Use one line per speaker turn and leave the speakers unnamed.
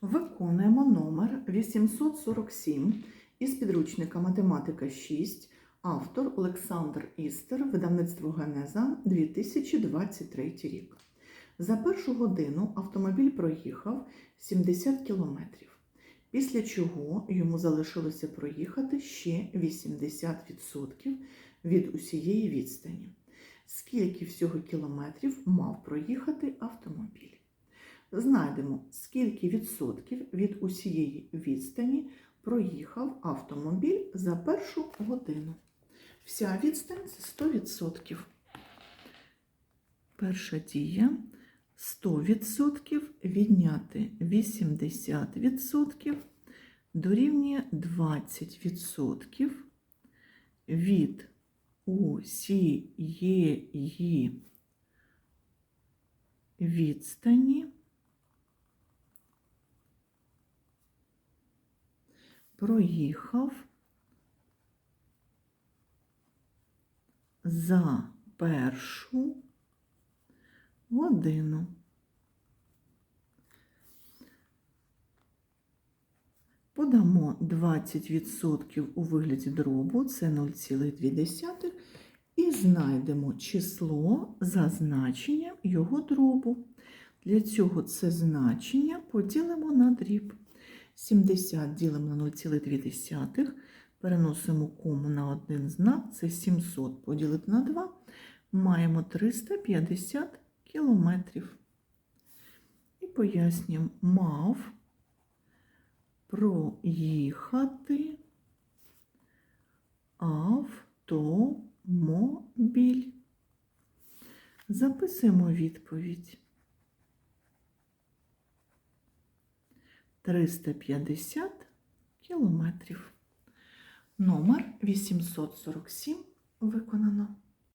Виконуємо номер 847 із підручника Математика 6, автор Олександр Істер, видавництво Генеза 2023 рік. За першу годину автомобіль проїхав 70 кілометрів, після чого йому залишилося проїхати ще 80% від усієї відстані. Скільки всього кілометрів мав проїхати автомобіль? Знайдемо, скільки відсотків від усієї відстані проїхав автомобіль за першу годину. Вся відстань це 100%. Перша дія 100% відняти 80% дорівнює 20% від усієї відстані проїхав за першу годину. Подамо 20% у вигляді дробу, це 0,2, і знайдемо число за значенням його дробу. Для цього це значення поділимо на дріб. 70 ділимо на 0,2, переносимо кому на один знак, це 700 поділити на 2, маємо 350 кілометрів. І пояснюємо, мав проїхати автомобіль. Записуємо відповідь. 350 кілометрів. Номер 847 виконано.